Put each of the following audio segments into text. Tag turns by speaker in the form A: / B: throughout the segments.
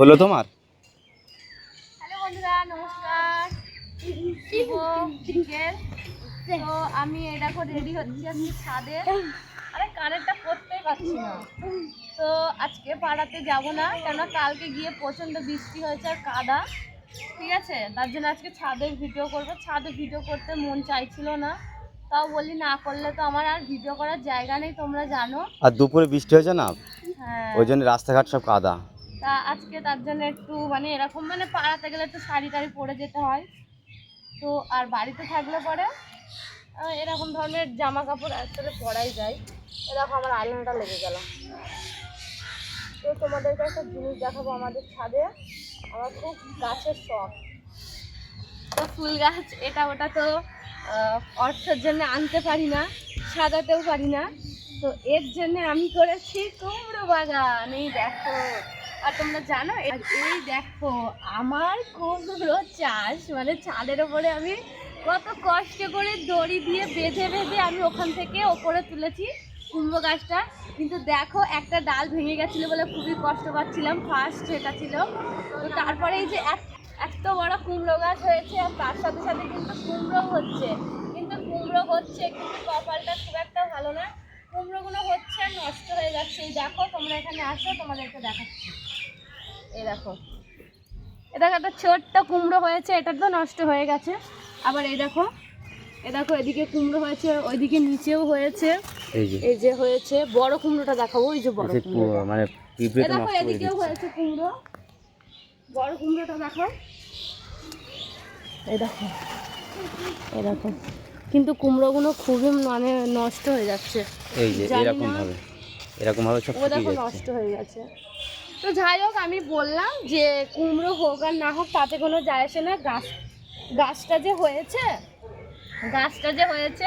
A: হলো তোমার?
B: হ্যালো বন্ধুরা নমস্কার। তো আমি এই দেখো রেডি হচ্ছি আজকে ছাদে। আরে কানেরটা করতেই পারছি না। তো আজকে পাড়াতে যাব না কেননা কালকে গিয়ে প্রচণ্ড বৃষ্টি হয়েছে আর কাদা। ঠিক আছে? তার জন্য আজকে ছাদে ভিডিও করব। ছাদে ভিডিও করতে মন চাইছিল না। তাও বলি না করলে তো আমার আর ভিডিও করার জায়গা নেই তোমরা জানো।
A: আর দুপুরে বৃষ্টি হয়েছে না?
B: হ্যাঁ।
A: ওই জন্য রাস্তাঘাট সব কাদা।
B: তা আজকে তার জন্য একটু মানে এরকম মানে পাড়াতে গেলে একটু শাড়ি টাড়ি পরে যেতে হয়। তো আর বাড়িতে থাকলে পরে এরকম ধরনের জামা কাপড় আসলে পরাই যায়। এরকম আমার আলনাটা লেগে গেল। তো তোমাদেরকে একটা জিনিস দেখাবো আমাদের ছাদে। আমার খুব গাছের শখ। তো ফুল গাছ, এটা ওটা তো অর্থের জন্য আনতে পারি না, সাজাতেও পারি না। তো এর জন্য আমি করেছি কুমড়ো বাগান। এই দেখো। আর তোমরা জানো এই দেখো, আমার কুমড়ো চাষ মানে ছাদের ওপরে আমি কত কষ্ট করে দড়ি দিয়ে বেঁধে বেঁধে আমি ওখান থেকে ওপরে তুলেছি কুমড়ো গাছটা। কিন্তু দেখো, একটা ডাল ভেঙে গেছিল বলে খুবই কষ্ট পাচ্ছিলাম ফার্স্ট এটা ছিল। তো তারপরে এই যে এত বড় কুমড়ো গাছ হয়েছে, আর তার সাথে সাথে কিন্তু কুমড়ো হচ্ছে। কিন্তু কুমড়ো হচ্ছে, কিন্তু কপালটা খুব একটা ভালো না। কুমড়োগুলো হচ্ছে নষ্ট হয়ে যাচ্ছে। এই দেখো, তোমরা এখানে আসো, তোমাদেরকে দেখাচ্ছি। এই দেখো। এ দেখো একটা ছোট্ট কুমড়ো হয়েছে এটা তো নষ্ট হয়ে গেছে। আবার এই দেখো এ দেখো এদিকে কুমড়ো হয়েছে ওইদিকে নিচেও হয়েছে।
A: এই যে।
B: হয়েছে বড় কুমড়োটা দেখাবো ওই যে বড় কুমড়ো
A: মানে পিঁপড়ে তো নষ্ট
B: এদিকেও হয়েছে কুমড়ো। বড় কুমড়োটা দেখো এই দেখো এই দেখো। কিন্তু কুমড়োগুলো খুবই মানে নষ্ট হয়ে যাচ্ছে।
A: এই যে এরকম ভাবে এরকম ভাবে সব
B: নষ্ট হয়ে গেছে। তো যাই হোক, আমি বললাম যে কুমড়ো হোক আর না হোক, তাতে কোনো যায় আসে না। গাছ, গাছটা যে হয়েছে, গাছটা যে হয়েছে,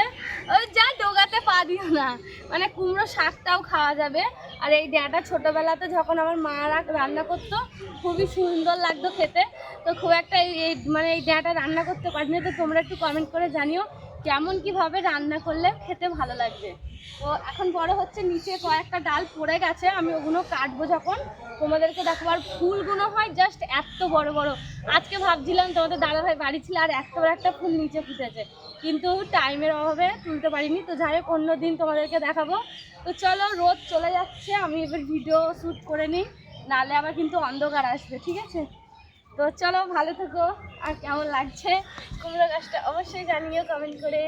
B: ওই যা ডোগাতে পা দিও না। মানে কুমড়ো শাকটাও খাওয়া যাবে। আর এই ড্যাটা ছোটোবেলাতে যখন আমার মারা রান্না করতো, খুবই সুন্দর লাগতো খেতে। তো খুব একটা এই মানে এই ড্যাটা রান্না করতে পারিনি, তো তোমরা একটু কমেন্ট করে জানিও। কেমন কীভাবে রান্না করলে খেতে ভালো লাগবে? তো এখন বড় হচ্ছে, নিচে কয়েকটা ডাল পড়ে গেছে, আমি ওগুলো কাটবো যখন। তোমাদেরকে দেখো, আর ফুলগুলো হয় জাস্ট এত বড় বড়। আজকে ভাবছিলাম তোমাদের দাদা ভাই বাড়ি ছিল, আর এত বড় একটা ফুল নিচে ফুটেছে। কিন্তু টাইমের অভাবে তুলতে পারিনি। তো যাই হোক, অন্য দিন তোমাদেরকে দেখাবো। তো চলো, রোদ চলে যাচ্ছে, আমি এবার ভিডিও শ্যুট করে নিই। নালে আবার কিন্তু অন্ধকার আসবে, ঠিক আছে? তো চলো ভালো থেকো। আর কেমন লাগছে? কুমড়ো গাছটা অবশ্যই জানিও কমেন্ট করে।